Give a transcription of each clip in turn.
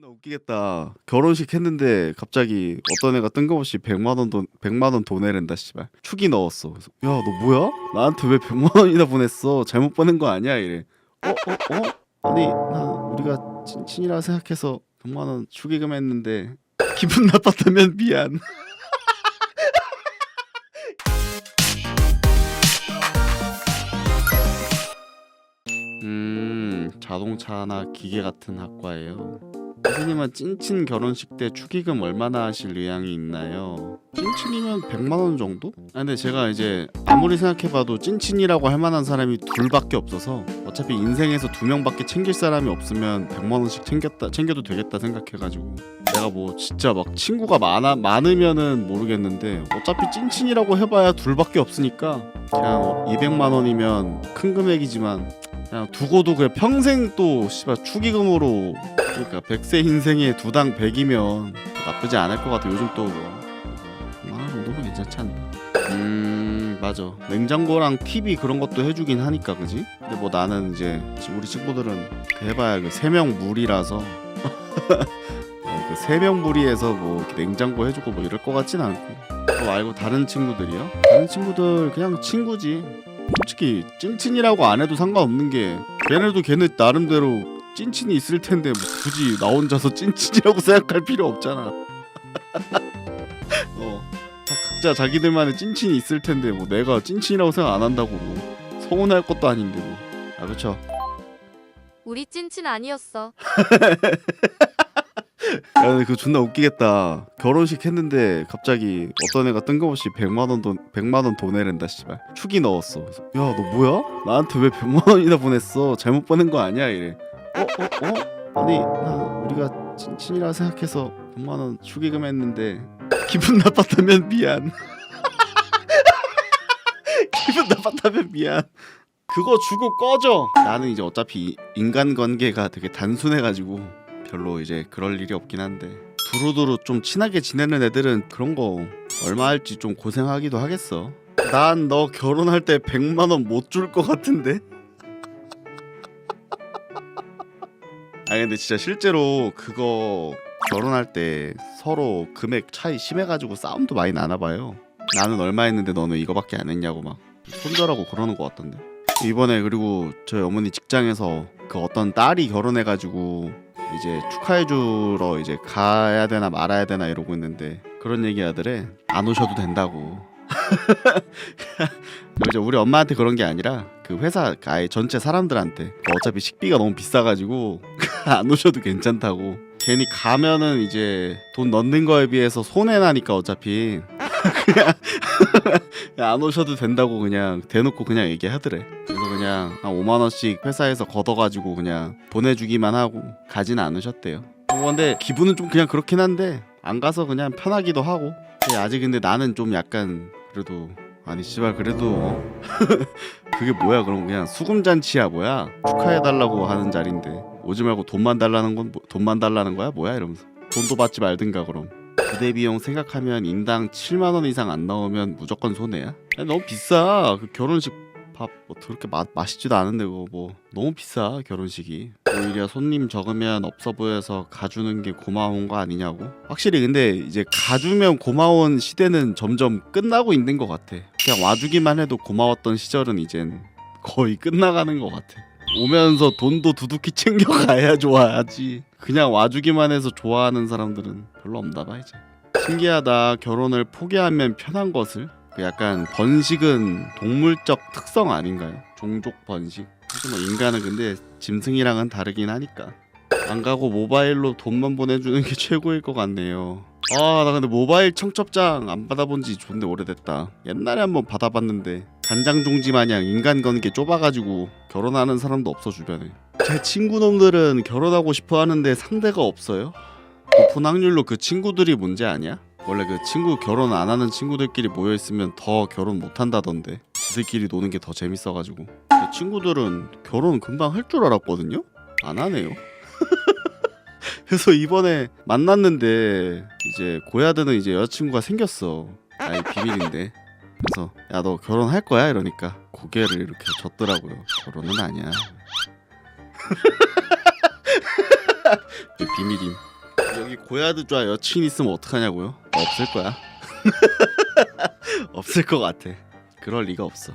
존나 웃기겠다. 결혼식 했는데 갑자기 어떤 애가 뜬금없이 100만 원 돈, 100만 원 보내랜다 씨발. 축이 넣었어. 야, 너 뭐야? 나한테 왜 100만 원이나 보냈어? 잘못 보낸 거 아니야? 이래. 어, 어, 어? 아니, 나 우리가 친친이라 생각해서 100만 원 축의금 했는데 기분 나빴다면 미안. 음, 자동차나 기계 같은 학과예요. 선생님은 찐친 결혼식 때 축의금 얼마나 하실 의향이 있나요? 찐친이면 100만 원 정도? 아 근데 제가 이제 아무리 생각해봐도 찐친이라고 할 만한 사람이 둘밖에 없어서 어차피 인생에서 두 명밖에 챙길 사람이 없으면 100만 원씩 챙겼다 챙겨도 되겠다 생각해가지고 내가 뭐 진짜 막 친구가 많아 많으면은 모르겠는데 어차피 찐친이라고 해봐야 둘밖에 없으니까 그냥 200만 원이면 큰 금액이지만 그냥 두고도 그냥 평생 또 씨발 축의금으로 그러니까 100세 인생에 두당 100이면 나쁘지 않을 것 같아 요즘 또 뭐. 아 정도면 괜찮지 않나 음 맞아 냉장고랑 TV 그런 것도 해주긴 하니까 그지? 근데 뭐 나는 이제 우리 친구들은 그 해봐야 그 세명 물이라서 세명 무리에서 뭐 냉장고 해주고 뭐 이럴 것 같진 않고 그거 말고 다른 친구들이요? 다른 친구들 그냥 친구지 솔직히 찐친이라고 안 해도 상관없는 게 걔네도 걔네 나름대로 찐친이 있을 텐데 뭐 굳이 나 혼자서 찐친이라고 생각할 필요 없잖아. 어, 다 각자 자기들만의 찐친이 있을 텐데 뭐 내가 찐친이라고 생각 안 한다고 뭐 서운할 것도 아닌데 뭐. 아 그렇죠. 우리 찐친 아니었어. 야, 근데 그거 존나 웃기겠다. 결혼식 했는데 갑자기 어떤 애가 뜬금없이 100만 원 돈, 100만 원 보내랜다 씨발. 축이 넣었어. 야, 너 뭐야? 나한테 왜 100만 원이나 보냈어? 잘못 보낸 거 아니야? 이래. 어, 어, 어? 아니, 나 우리가 친친이라 생각해서 100만 원 축의금 했는데 기분 나빴다면 미안. 기분 나빴다면 미안. 그거 주고 꺼져. 나는 이제 어차피 인간관계가 되게 단순해가지고 별로 이제 그럴 일이 없긴 한데 두루두루 좀 친하게 지내는 애들은 그런 거 얼마 할지 좀 고생하기도 하겠어. 난 너 결혼할 때 100만 원 못 줄 것 같은데. 아 근데 진짜 실제로 그거 결혼할 때 서로 금액 차이 심해가지고 싸움도 많이 나나 봐요. 나는 얼마 했는데 너는 이거밖에 안 했냐고 막 손절하고 그러는 것 같던데. 이번에 그리고 저희 어머니 직장에서 그 어떤 딸이 결혼해가지고 이제 축하해 주러 이제 가야 되나 말아야 되나 이러고 있는데 그런 얘기 하더래. 안 오셔도 된다고. 이제 우리 엄마한테 그런 게 아니라 그 회사 아예 전체 사람들한테 어차피 식비가 너무 비싸가지고 안 오셔도 괜찮다고. 괜히 가면은 이제 돈 넣는 거에 비해서 손해 나니까 어차피. 그냥 안 오셔도 된다고 그냥 대놓고 그냥 얘기하더래. 그냥 한 5만 원씩 회사에서 걷어가지고 그냥 보내주기만 하고 가진 않으셨대요. 어, 근데 기분은 좀 그냥 그렇긴 한데 안 가서 그냥 편하기도 하고. 근데 아직 근데 나는 좀 약간 그래도 아니 씨발 그래도 어? 그게 뭐야 그럼 그냥 수금 잔치야 뭐야 축하해 달라고 하는 자리인데 오지 말고 돈만 달라는 건 뭐- 돈만 달라는 거야 뭐야 이러면서 돈도 받지 말든가 그럼. 부대 비용 생각하면 인당 7만 원 이상 안 나오면 무조건 손해야? 아니, 너무 비싸. 그 결혼식 밥뭐 그렇게 맛 맛있지도 않은데 그거 뭐 너무 비싸 결혼식이. 오히려 손님 적으면 없어 보여서 가주는 게 고마운 거 아니냐고. 확실히 근데 이제 가주면 고마운 시대는 점점 끝나고 있는 것 같아. 그냥 와주기만 해도 고마웠던 시절은 이젠 거의 끝나가는 것 같아. 오면서 돈도 두둑히 챙겨가야 좋아하지. 그냥 와주기만 해서 좋아하는 사람들은 별로 없나 봐 이제. 신기하다. 결혼을 포기하면 편한 것을. 그 약간 번식은 동물적 특성 아닌가요? 종족 번식. 사실 뭐 인간은 근데 짐승이랑은 다르긴 하니까. 안 가고 모바일로 돈만 보내주는 게 최고일 것 같네요. 아 나 근데 모바일 청첩장 안 받아본 지 존나 오래됐다. 옛날에 한번 받아봤는데 간장 종지 마냥 인간 관계 좁아가지고 결혼하는 사람도 없어 주변에. 제 친구 놈들은 결혼하고 싶어 하는데 상대가 없어요. 높은 확률로 그 친구들이 문제 아니야? 원래 그 친구 결혼 안 하는 친구들끼리 모여 있으면 더 결혼 못 한다던데. 지들끼리 노는 게 더 재밌어가지고. 제 친구들은 결혼 금방 할 줄 알았거든요. 안 하네요. 그래서 이번에 만났는데 이제 고야드는 이제 여자친구가 생겼어. 아니 비밀인데. 그래서 야 너 결혼할 거야 이러니까 고개를 이렇게 젓더라고요. 결혼은 아니야. 비밀임. 여기 고야드좌 여친 있으면 어떡하냐고요? 없을 거야. 없을 것 같아. 그럴 리가 없어.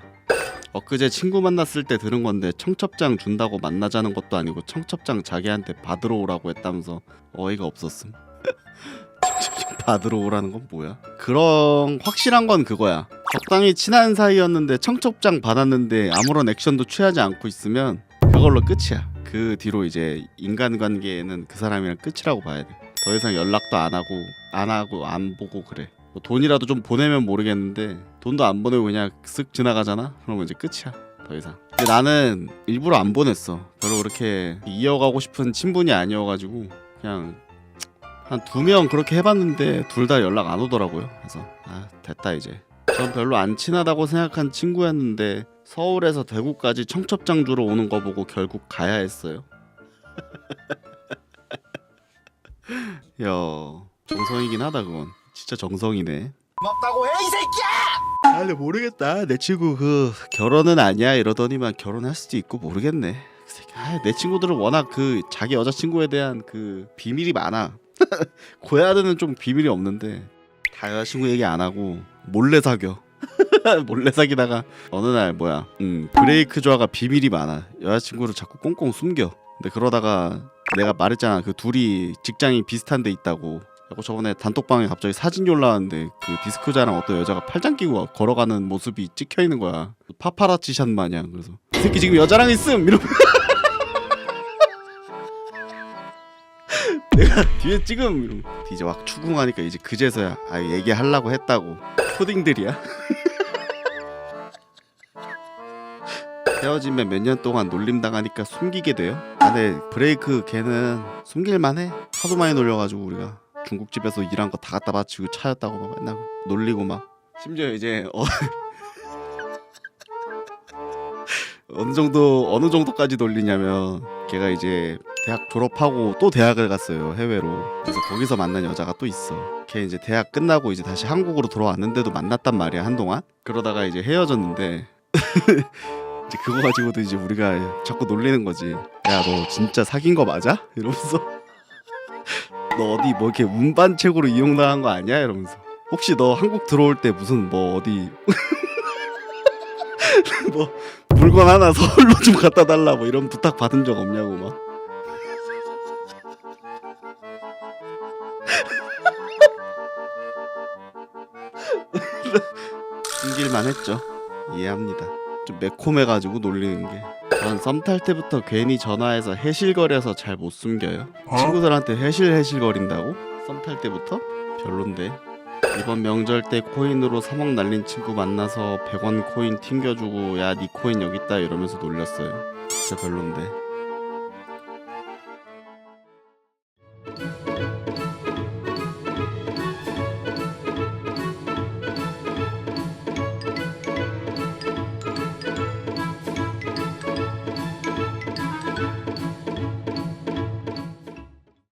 엊그제 친구 만났을 때 들은 건데 청첩장 준다고 만나자는 것도 아니고 청첩장 자기한테 받으러 오라고 했다면서 어이가 없었음. 청첩장 받으러 오라는 건 뭐야? 그런 확실한 건 그거야. 적당히 친한 사이였는데 청첩장 받았는데 아무런 액션도 취하지 않고 있으면 그걸로 끝이야. 그 뒤로 이제 인간관계는 그 사람이랑 끝이라고 봐야 돼. 더 이상 연락도 안 하고 안 하고 안 보고 그래. 뭐 돈이라도 좀 보내면 모르겠는데 돈도 안 보내고 그냥 쓱 지나가잖아. 그러면 이제 끝이야. 더 이상. 근데 나는 일부러 안 보냈어. 별로 그렇게 이어가고 싶은 친분이 아니어가지고 그냥 한 두 명 그렇게 해봤는데 둘 다 연락 안 오더라고요. 그래서 아 됐다 이제. 전 별로 안 친하다고 생각한 친구였는데 서울에서 대구까지 청첩장 주러 오는 거 보고 결국 가야 했어요. 야 정성이긴 하다 그건. 진짜 정성이네. 고맙다고 해 이 새끼야! 아 근데 모르겠다. 내 친구 그 결혼은 아니야? 이러더니만 결혼할 수도 있고 모르겠네. 그 새끼, 아, 내 친구들은 워낙 그 자기 여자친구에 대한 그 비밀이 많아. 고야드는 좀 비밀이 없는데 다 여자친구 얘기 안 하고 몰래 사겨. 몰래 사귀다가 어느 날 뭐야 음 브레이크 조아가 비밀이 많아. 여자친구를 자꾸 꽁꽁 숨겨. 근데 그러다가 내가 말했잖아. 그 둘이 직장이 비슷한 데 있다고. 그리고 저번에 단톡방에 갑자기 사진이 올라왔는데 그 디스크자랑 어떤 여자가 팔짱 끼고 걸어가는 모습이 찍혀 있는 거야. 파파라치 샷 마냥. 그래서 이 새끼 지금 여자랑 있음! 이러고. 내가 뒤에 찍음! 이러고. 이제 막 추궁하니까 이제 그제서야 아 얘기하려고 했다고. 초딩들이야 헤어지면 몇 년 동안 놀림 당하니까 숨기게 돼요. 아, 근데 브레이크 걔는 숨길만해. 하도 많이 놀려가지고 우리가 중국집에서 일한 거 다 갖다 바치고 차였다고 막 맨날 놀리고 막. 심지어 이제 어 어느 정도 어느 정도까지 놀리냐면 걔가 이제 대학 졸업하고 또 대학을 갔어요 해외로. 그래서 거기서 만난 여자가 또 있어. 걔 이제 대학 끝나고 이제 다시 한국으로 돌아왔는데도 만났단 말이야 한동안. 그러다가 이제 헤어졌는데 이제 그거 가지고도 이제 우리가 자꾸 놀리는 거지. 야 너 진짜 사귄 거 맞아? 이러면서 너 어디 뭐 이렇게 운반책으로 이용당한 거 아니야? 이러면서 혹시 너 한국 들어올 때 무슨 뭐 어디 뭐 물건 하나 서울로 좀 갖다 달라 뭐 이런 부탁 받은 적 없냐고 막. 숨길만 했죠. 이해합니다. 좀 매콤해가지고 놀리는 게. 전 썸탈 때부터 괜히 전화해서 해실거려서 잘 못 숨겨요. 친구들한테 해실해실거린다고? 썸탈 때부터? 별론데. 이번 명절 때 코인으로 3억 날린 친구 만나서 100원 코인 튕겨주고 야 니 코인 여기 있다 이러면서 놀렸어요. 진짜 별론데.